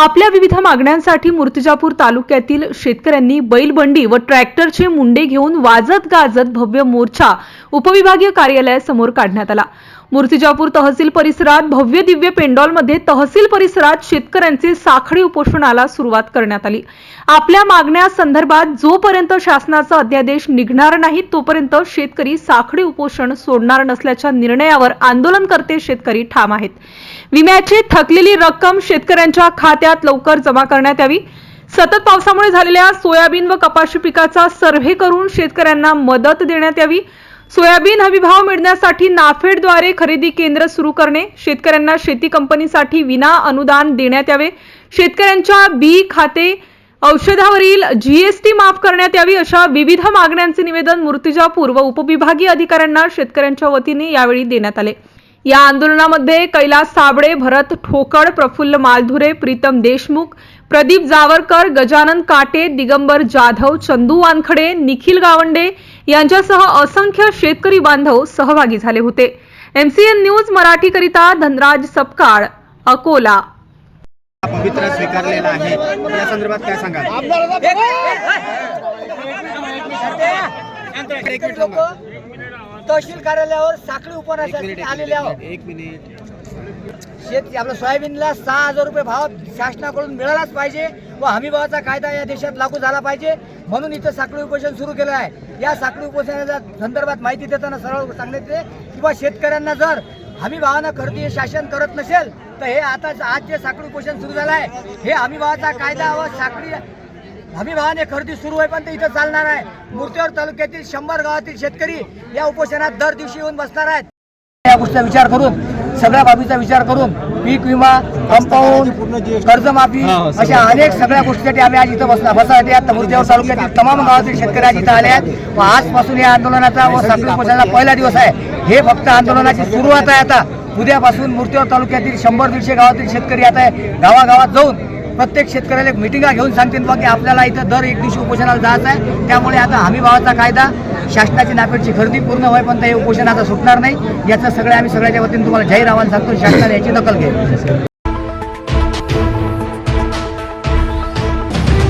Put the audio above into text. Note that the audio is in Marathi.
आपल्या विविध मागण्यांसाठी मूर्तिजापूर तालुक्यातील शेतकऱ्यांनी बैलबंडी व ट्रॅक्टरचे मुंडे घेऊन वाजत गाजत भव्य मोर्चा उपविभागीय कार्यालयासमोर काढण्यात आला. मूर्तिजापूर तहसील परिसरात भव्य दिव्य पेंडॉलमध्ये तहसील परिसरात शेतकऱ्यांचे साखळी उपोषणाला सुरुवात करण्यात आली. आपल्या मागण्या संदर्भात जोपर्यंत शासनाचा अध्यादेश निघणार नाही तोपर्यंत शेतकरी साखळी उपोषण सोडणार नसल्याच्या निर्णयावर आंदोलनकर्ते शेतकरी ठाम आहेत. विम्याची थकलेली रक्कम शेतकऱ्यांच्या खात्यात लवकर जमा करण्यात यावी. सतत पावसामुळे झालेल्या सोयाबीन व कपाशी पिकाचा सर्व्हे करून शेतकऱ्यांना मदत देण्यात यावी. सोयाबीन हमीभाव मिळण्यासाठी नाफेडद्वारे खरेदी केंद्र सुरू करणे. शेतकऱ्यांना शेती कंपनीसाठी विना अनुदान देण्यात यावे. शेतकऱ्यांच्या बी खाते औषधावरील जीएसटी माफ करण्यात यावी अशा विविध मागण्यांचे निवेदन मूर्तिजापूर व उपविभागीय अधिकाऱ्यांना शेतकऱ्यांच्या वतीने यावेळी देण्यात आले. या आंदोलनामध्ये कैलास साबळे भरत ठोकळ प्रफुल्ल मालधुरे प्रीतम देशमुख प्रदीप जावरकर गजानन काटे दिगंबर जाधव चंदू वानखडे निखिल गावंडे यांच्यासह असंख्य शेतकरी बांधव सहभागी झाले होते. एमसीएन न्यूज मराठीकरिता धनराज सपकाळ अकोला. पवित्र स्वीकारलेला आहे. या संदर्भात काय थांबा. तहसील कार्यालयावर साखळी मिनिट आलेले आहोत. एक मिनिट. शेत आपल्या सोयाबीनला सहा हजार रुपये भाव शासनाकडून मिळालाच पाहिजे. व हमीभावाचा कायदा या देशात लागू झाला पाहिजे म्हणून इथं साखळी उपोषण सुरू केलं आहे. या साखळी उपोषणाच्या संदर्भात माहिती देताना सरळ सांगण्यात येते किंवा शेतकऱ्यांना जर हमी भावानं खरेदी हे शासन करत नसेल तर हे आता आज जे साखळी उपोषण सुरू झालं आहे हे हमी भावाचा कायदा व साखळी हमी भावाने खरेदी सुरू आहे पण ते इथं चालणार आहे. मूर्तीवर तालुक्यातील शंभर गावातील शेतकरी या उपोषणात दर दिवशी येऊन बसणार आहेत. या गोष्टीचा विचार करून सगळ्या बाबीचा विचार करून पीक विमा कंपाऊंड कर्जमाफी अशा अनेक सगळ्या गोष्टीसाठी आम्ही आज इथं बसला. बसासाठी आता मूर्तीवर तालुक्यातील तमाम गावातील शेतकरी आज इथं आले आहेत. व आजपासून या आंदोलनाचा व साखळी उपोषणाचा पहिला दिवस आहे. हे फक्त आंदोलनाची सुरुवात आहे आता. उद्यापासून मूर्तीवर तालुक्यातील शंभर दीडशे गावातील शेतकरी आता गावागावात जाऊन प्रत्येक शेतकऱ्याला एक मिटिंगा घेऊन सांगतील बा की आपल्याला इथं दर एक दिवशी उपोषणाला जायचं आहे. त्यामुळे आता हमी भावाचा कायदा शासनाची नापेडची खरेदी पूर्ण होय पण ते उपोषण आता सुटणार नाही. याचं सगळं आम्ही सगळ्याच्या वतीने तुम्हाला जाहीर आव्हान सांगतो. शासनाने याची दखल घ्यावी.